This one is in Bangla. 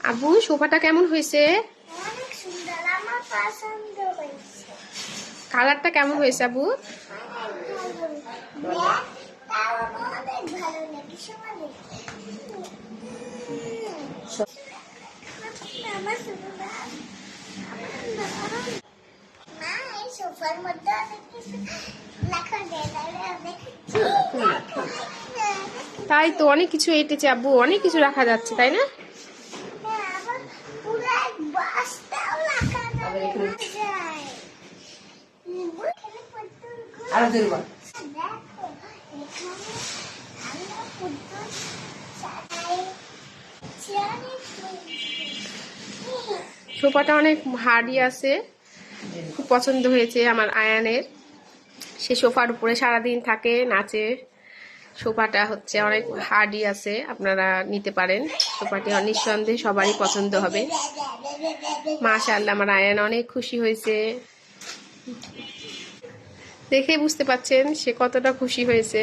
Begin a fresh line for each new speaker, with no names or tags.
আবু সোফাটা কেমন হয়েছে? কালারটা কেমন হয়েছে আবু?
সোফার মধ্যে অনেক কিছু লেখা
তাই তো অনেক কিছু এঁটেছে আব্বু অনেক কিছু রাখা যাচ্ছে তাই না?
আরও
সোফাটা অনেক ভারী আছে, খুব পছন্দ হয়েছে আমার আয়ানের। সে সোফার উপরে সারাদিন থাকে, নাচে। সোফাটা হচ্ছে অনেক হার্ডি আছে, আপনারা নিতে পারেন। সোফাটি নিঃসন্দেহে সবারই পছন্দ হবে। মাশাআল্লাহ, আমার আয়ান অনেক খুশি হয়েছে। দেখে বুঝতে পাচ্ছেন সে কতটা খুশি হয়েছে।